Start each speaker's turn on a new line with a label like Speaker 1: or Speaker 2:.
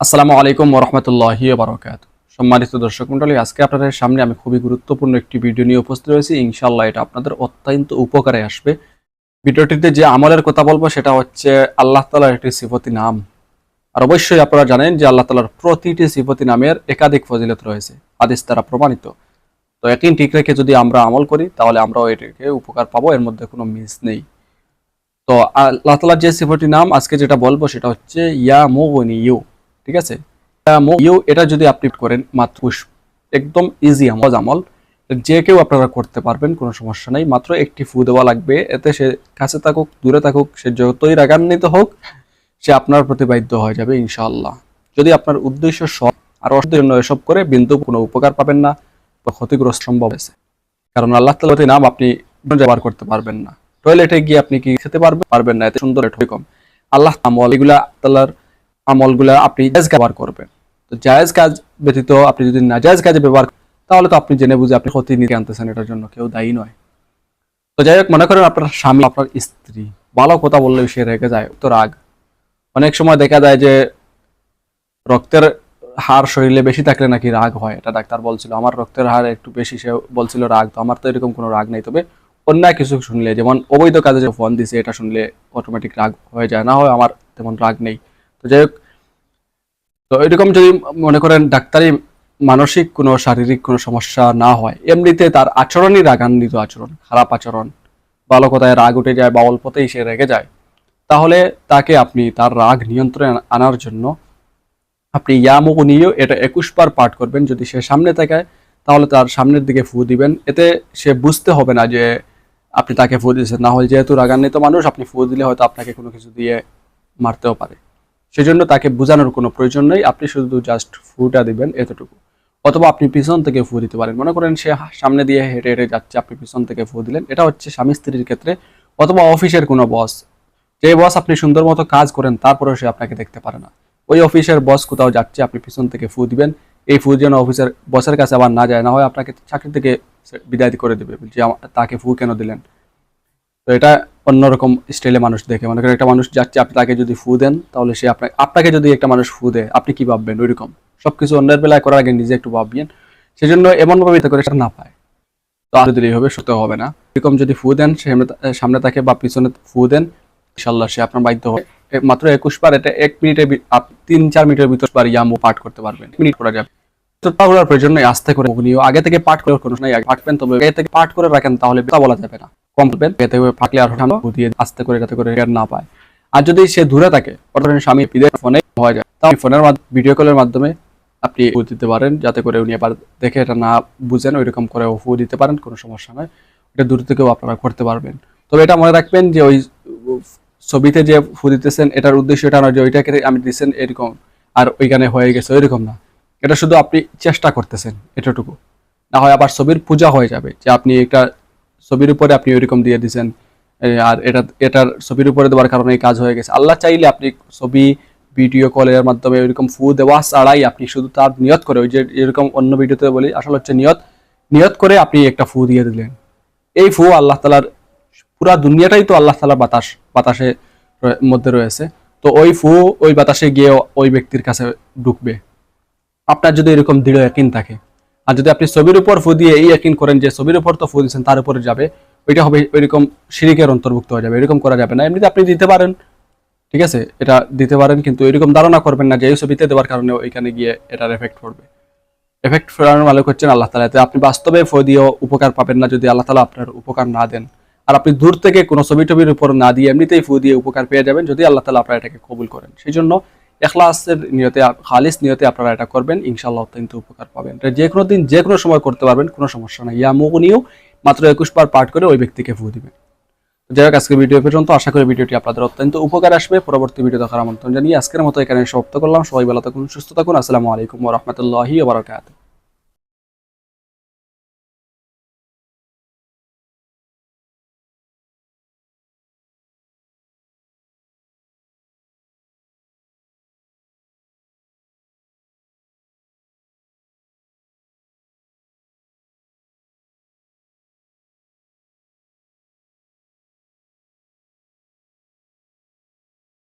Speaker 1: আসসালামু আলাইকুম ওরহমতুল্লাহি বারকাত সম্মানিত দর্শক মন্ডলী আজকে আপনাদের সামনে আমি খুবই গুরুত্বপূর্ণ একটি ভিডিও নিয়ে উপস্থিত হয়েছি। ইনশাল্লাহ এটা আপনাদের অত্যন্ত উপকারে আসবে। ভিডিওটিতে যে আমলের কথা বলব, সেটা হচ্ছে আল্লাহ তালার একটি সিফতি নাম। আর অবশ্যই আপনারা জানেন যে আল্লাহ তালার প্রতিটি সিফতি নামের একাধিক ফজিলত রয়েছে, হাদিস দ্বারা প্রমাণিত। তো একই ঠিক রেখে যদি আমরা আমল করি, তাহলে আমরাও এটাকে উপকার পাবো, এর মধ্যে কোনো মিস নেই। তো আল্লাহ তালার যে সিফতি নাম, আজকে যেটা বলব, সেটা হচ্ছে, ইয়া মোগনি ইউ ঠিক আছে? এটা যদি আপনি করেন, মাত্র একদম ইজি আমল আমল। যে কেউ আপনারা করতে পারবেন, কোনো সমস্যা নেই। মাত্র একটি ফু দেওয়া লাগবে। এতে সে কাছে থাকুক, দূরে থাকুক, সে যতই রাগান্বিত হোক, সে আপনার প্রতি বাধ্য হয়ে যাবে, ইনশাআল্লাহ। যদি আপনার উদ্দেশ্য সৎ, আর অসুদের জন্য এসব করে, বিন্দু কোনো উপকার পাবেন না বা ক্ষতিগ্রস্ত সম্ভব আছে কারণ আল্লাহ তালাতে নাম আপনি ব্যবহার করতে পারবেন না। টয়লেটে গিয়ে আপনি কি খেতে পারবেন? পারবেন না, এতে সুন্দর কম। আল্লাহ এগুলা আল্লাহর আমলগুলা আপনি জায়েজ ব্যবহার করবেন। তো জায়েজ কাজ ব্যতীত আপনি যদি নাজায়েজ কাজে ব্যবহার তাহলে তো আপনি জেনে বুঝে আপনি ক্ষতি নিতে আনতেছেন, এটার জন্য কেউ দায়ী নয়। তো যাই হোক, মনে করেন আপনার স্বামী, আপনার স্ত্রী, ভালো কথা বললে সে রেগে যায় তো রাগ। অনেক সময় দেখা যায় যে রক্তের হার শরীরে বেশি থাকলে নাকি রাগ হয়, এটা ডাক্তার বলছিল। আমার রক্তের হার একটু বেশি, সে বলছিল রাগ, তো আমার তো এরকম কোনো রাগ নেই। তবে অন্যায় কিছু শুনলে, যেমন অবৈধ কাজে যে ফোন দিছে, এটা শুনলে অটোমেটিক রাগ হয়ে যায়, না হয় আমার তেমন রাগ নেই। তো যাই হোক, তো এরকম যদি মনে করেন ডাক্তারি মানসিক কোনো শারীরিক কোনো সমস্যা না হয়, এমনিতে তার আচরণই রাগান্বিত আচরণ, খারাপ আচরণ ভালো কথায় রাগ উঠে যায় বা অল্পতেই সে রেগে যায়, তাহলে তাকে আপনি তার রাগ নিয়ন্ত্রণে আনার জন্য আপনি ইয়ামুক নিয়েও এটা একুশ বার পাঠ করবেন। যদি সে সামনে থাকে তাহলে তার সামনের দিকে ফু দিবেন। এতে সে বুঝতে হবে না যে আপনি তাকে ফু দিয়েছেন। না হলে যেহেতু রাগান্বিত মানুষ, আপনি ফু দিলে হয়তো আপনাকে কোনো কিছু দিয়ে মারতেও পারে। সেজন্য তাকে বোঝানোর কোনো প্রয়োজন নেই। আপনি শুধু জাস্ট ফুটা দিবেন এতটুকু। অথবা আপনি পিছন থেকে ফু দিতে পারেন। মনে করেন সে সামনে দিয়ে হেঁটে হেঁটে যাচ্ছে, আপনি পিছন থেকে ফু দিলেন। এটা হচ্ছে স্বামী স্ত্রীর ক্ষেত্রে অথবা অফিসের কোনো বস যে বস আপনি সুন্দর মতো কাজ করেন, তারপরেও সে আপনাকে দেখতে পারে না। ওই অফিসের বস কোথাও যাচ্ছে, আপনি পিছন থেকে ফু দিবেন। এই ফু যেন অফিসের বসের কাছে আবার না যায়, না হয় আপনাকে চাকরি থেকে বিদায় করে দেবে যে তাকে ফু কেন দিলেন? তো এটা অন্যরকম স্টাইলে মানুষ দেখে। মনে করেন একটা মানুষ যাচ্ছে, আপনি তাকে যদি ফু দেন, তাহলে সে আপনাকে আপনাকে যদি একটা মানুষ ফু দেয়, আপনি কি ভাববেন? ওইরকম। সবকিছু অন্যের বেলায় করার আগে নিজে একটু ভাববেন। সেজন্য এমনভাবে যাতে করে সেটা না পায়। তো আর যদি এইভাবে সত্য হবে না। এরকম যদি ফু দেন সামনে তাকে বা পিছনে ফু দেন ইনশাল্লাহ সে আপনার বাধ্য হবে। মাত্র একুশ বার, এটা এক মিনিটে তিন, চার মিনিটের ভিতর বার ইয়ামো পাঠ করতে পারবেন। মিনিট করা যাবে। তো প্রয়োজন আস্তে করে। আগে থেকে পাঠ করে কোনো নাই পাঠবেন, তবে আগে থেকে পাঠ করে রাখেন, তাহলে বলা যাবে না। কম করবেন। পাকলে আর ঠান্ডা দিয়ে আস্তে করে যাতে করে না পায়। আর যদি সে দূরে থাকে, অর্থাৎ স্বামী বিদেশ ফোনে হয়ে যায়, তাহলে ফোনের ভিডিও কলের মাধ্যমে আপনি ফু দিতে পারেন, যাতে করে উনি আবার দেখে এটা না বুঝেন, ওইরকম করে ফু দিতে পারেন, কোনো সমস্যা নয় এটা দূর থেকেও আপনারা করতে পারবেন। তবে এটা মনে রাখবেন যে ওই ছবিতে যে ফু দিতেছেন, এটার উদ্দেশ্য এটা নয় যে ওইটাকে আমি দিচ্ছেন এরকম, আর ওইখানে হয়ে গেছে ওইরকম না। এটা শুধু আপনি চেষ্টা করতেছেন এটাটুকু না হয় আবার ছবির পূজা হয়ে যাবে, যে আপনি একটা ছবির উপরে আপনি ওইরকম দিয়ে দিয়েছেন আর এটা, এটার ছবির উপরে দেওয়ার কারণে এই কাজ হয়ে গেছে। আল্লাহ চাইলে আপনি ছবি, ভিডিও, কলের মাধ্যমে ওইরকম ফু দেওয়া ছাড়াই আপনি শুধু তার নিয়ত করে, ওই যে এরকম অন্য ভিডিওতে বলি, আসলে হচ্ছে নিয়ত নিয়ত করে আপনি একটা ফু দিয়ে দিলেন। এই ফু আল্লাহ তালার পুরা দুনিয়াটাই তো আল্লাহ তালার বাতাস, বাতাসে মধ্যে রয়েছে। তো ওই ফু ওই বাতাসে গিয়ে ওই ব্যক্তির কাছে ঢুকবে। আপনার যদি এরকম দৃঢ় একিন থাকে আর যদি আপনি ছবির উপর ফু দিয়ে এই একিন করেন যে ছবির উপর তো ফু দিচ্ছেন তার উপরে যাবে, ওইটা হবে ওইরকম শিরিকের অন্তর্ভুক্ত হয়ে যাবে, এরকম করা যাবে না। এমনিতে আপনি দিতে পারেন, ঠিক আছে? এটা দিতে পারেন, কিন্তু এরকম ধারণা করবেন না যে এই ছবিতে দেওয়ার কারণে ওইখানে গিয়ে এটার এফেক্ট পড়বে। এফেক্ট ফেরানোর মালিক হচ্ছেন আল্লাহ তালা এতে আপনি বাস্তবে ফু দিয়েও উপকার পাবেন না যদি আল্লাহ তালা আপনার উপকার না দেন। আর আপনি দূর থেকে কোনো ছবি টবির উপর না দিয়ে এমনিতেই ফু দিয়ে উপকার পেয়ে যাবেন যদি আল্লাহ তালা আপনার এটাকে কবুল করেন। সেই জন্য এখলাসের নিয়তে খালিস নিয়তে আপনারা এটা করবেন ইনশাল্লাহ অত্যন্ত উপকার পাবেন। যে কোনো দিন, যে কোনো সময় করতে পারবেন, কোনো সমস্যা নাই। ইয়া মুগুনিও মাত্র একুশ বার পাঠ করে ওই ব্যক্তিকে ভু দেবেন। যাই হোক আজকে ভিডিও পর্যন্ত। আশা করি ভিডিওটি আপনাদের অত্যন্ত উপকার আসবে। পরবর্তী ভিডিও দেখার আমন্ত্রণ জানিয়ে আজকের মতো এখানে সমাপ্ত করলাম। সবাই ভালো থাকুন, সুস্থ থাকুন। আসসালামু আলাইকুম রহমতুল্লাহি বারকাত